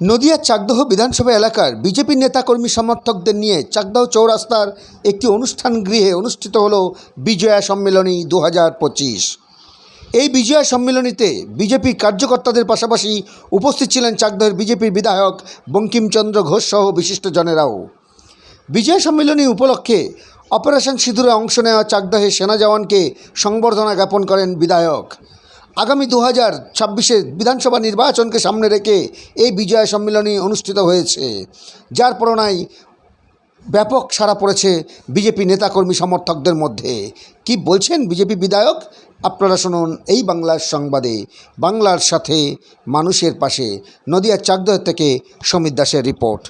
নদিয়ার চাকদহ বিধানসভা এলাকার বিজেপি নেতাকর্মী সমর্থকদের নিয়ে চাকদহ চৌরাস্তার একটি অনুষ্ঠান গৃহে অনুষ্ঠিত হল বিজয়া সম্মেলনী দু এই বিজয়া সম্মেলনীতে বিজেপি কার্যকর্তাদের পাশাপাশি উপস্থিত ছিলেন চাকদহের বিজেপির বিধায়ক বঙ্কিমচন্দ্র ঘোষ সহ বিশিষ্টজনেরাও। বিজয়া সম্মেলনী উপলক্ষে অপারেশন সিঁদুরে অংশ নেওয়া চাকদহে সেনা জওয়ানকে সংবর্ধনা জ্ঞাপন করেন বিধায়ক। আগামী দু হাজার ছাব্বিশে বিধানসভা নির্বাচনকে সামনে রেখে এই বিজয় সম্মেলনী অনুষ্ঠিত হয়েছে। যার প্রেরণায় ব্যাপক সাড়া পড়েছে বিজেপি নেতাকর্মী সমর্থকদের মধ্যে। কি বলছেন বিজেপি বিধায়ক? আপনারা শুনুন এই বাংলার সংবাদে। বাংলার সাথে মানুষের পাশে। নদিয়ার চাকদহ থেকে সমীর দাসের রিপোর্ট।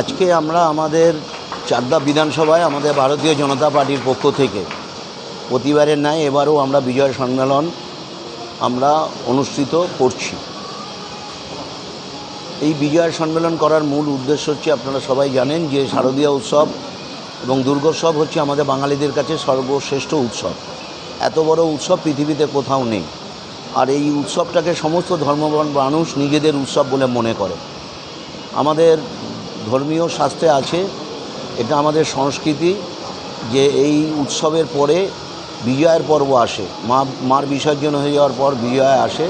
আজকে আমরা আমাদের চারদা বিধানসভায় আমাদের ভারতীয় জনতা পার্টির পক্ষ থেকে প্রতিবারের ন্যায় এবারও আমরা বিজয় সম্মেলন আমরা অনুষ্ঠিত করছি। এই বিজয় সম্মেলন করার মূল উদ্দেশ্য হচ্ছে আপনারা সবাই জানেন যে শারদীয় উৎসব এবং দুর্গোৎসব হচ্ছে আমাদের বাঙালিদের কাছে সর্বশ্রেষ্ঠ উৎসব। এত বড় উৎসব পৃথিবীতে কোথাও নেই। আর এই উৎসবটাকে সমস্ত ধর্মবন মানুষ নিজেদের উৎসব বলে মনে করে। আমাদের ধর্মীয় শাস্ত্রে আছে, এটা আমাদের সংস্কৃতি, যে এই উৎসবের পরে বিজয়ের পর্ব আসে। মা, মার বিসর্জন হয়ে যাওয়ার পর বিজয় আসে।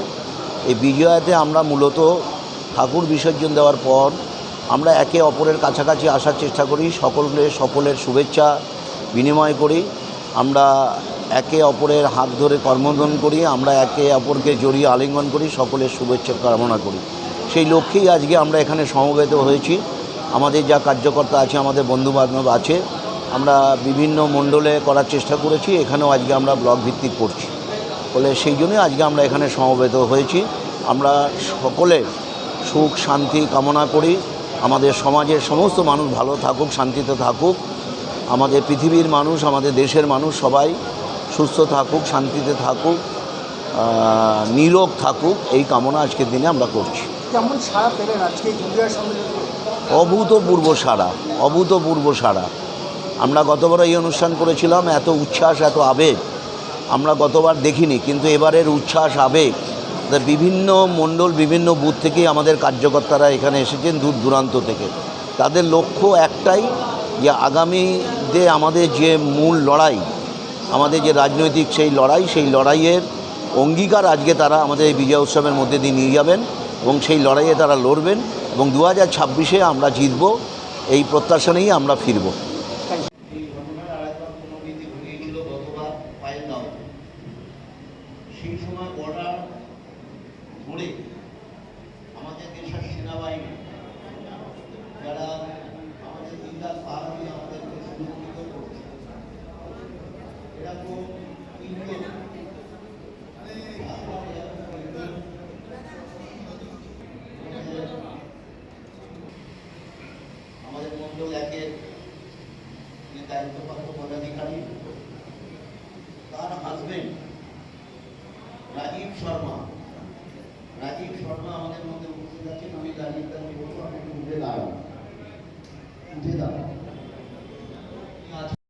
এই বিজয়াতে আমরা মূলত ঠাকুর বিসর্জন দেওয়ার পর আমরা একে অপরের কাছাকাছি আসার চেষ্টা করি সকলের সকলের শুভেচ্ছা বিনিময় করি। আমরা একে অপরের হাত ধরে কর্মদন করি, আমরা একে অপরকে জড়িয়ে আলিঙ্গন করি, সকলের শুভেচ্ছা কামনা করি। সেই লক্ষ্যেই আজকে আমরা এখানে সমবেত হয়েছি। আমাদের যা কার্যকর্তা আছে, আমাদের বন্ধুবান্ধব আছে, আমরা বিভিন্ন মণ্ডলে করার চেষ্টা করেছি, এখানেও আজকে আমরা ব্লক ভিত্তিক করছি। ফলে সেই জন্যই আজকে আমরা এখানে সমবেত হয়েছি। আমরা সকলে সুখ, শান্তি কামনা করি। আমাদের সমাজের সমস্ত মানুষ ভালো থাকুক, শান্তিতে থাকুক। আমাদের পৃথিবীর মানুষ, আমাদের দেশের মানুষ সবাই সুস্থ থাকুক, শান্তিতে থাকুক নিরোগ থাকুক, এই কামনা আজকের দিনে আমরা করছি। কেমন সাড়া পেলেন আজকে অভূতপূর্ব সাড়া অভূতপূর্ব সাড়া। আমরা গতবার এই অনুষ্ঠান করেছিলাম, এত উচ্ছ্বাস, এত আবেগ। আমরা গতবার দেখিনি, কিন্তু এবারের উচ্ছ্বাস, আবেগ বিভিন্ন মণ্ডল, বিভিন্ন বুথ থেকেই আমাদের কার্যকর্তারা এখানে এসেছেন দূর দূরান্ত থেকে। তাদের লক্ষ্য একটাই, যে আগামীতে আমাদের যে মূল লড়াই, আমাদের যে রাজনৈতিক সেই লড়াই, সেই লড়াইয়ের অঙ্গীকার আজকে তারা আমাদের এই বিজয় উৎসবের মধ্যে দিয়ে নিয়ে যাবেন এবং সেই লড়াইয়ে তারা লড়বেন। এবং দু হাজার ছাব্বিশে আমরা জিতব এই প্রত্যাশা নিয়েই আমরা ফিরব। দায়িত্বপ্রাপ্ত পদাধিকারী তার হাজবেন্ড রাজীব শর্মা। রাজীব শর্মা আমাদের মধ্যে উপস্থিত আছেন, আমি রাজীব বলব আমি উঠে দাঁড়ান উঠে দাঁড়ান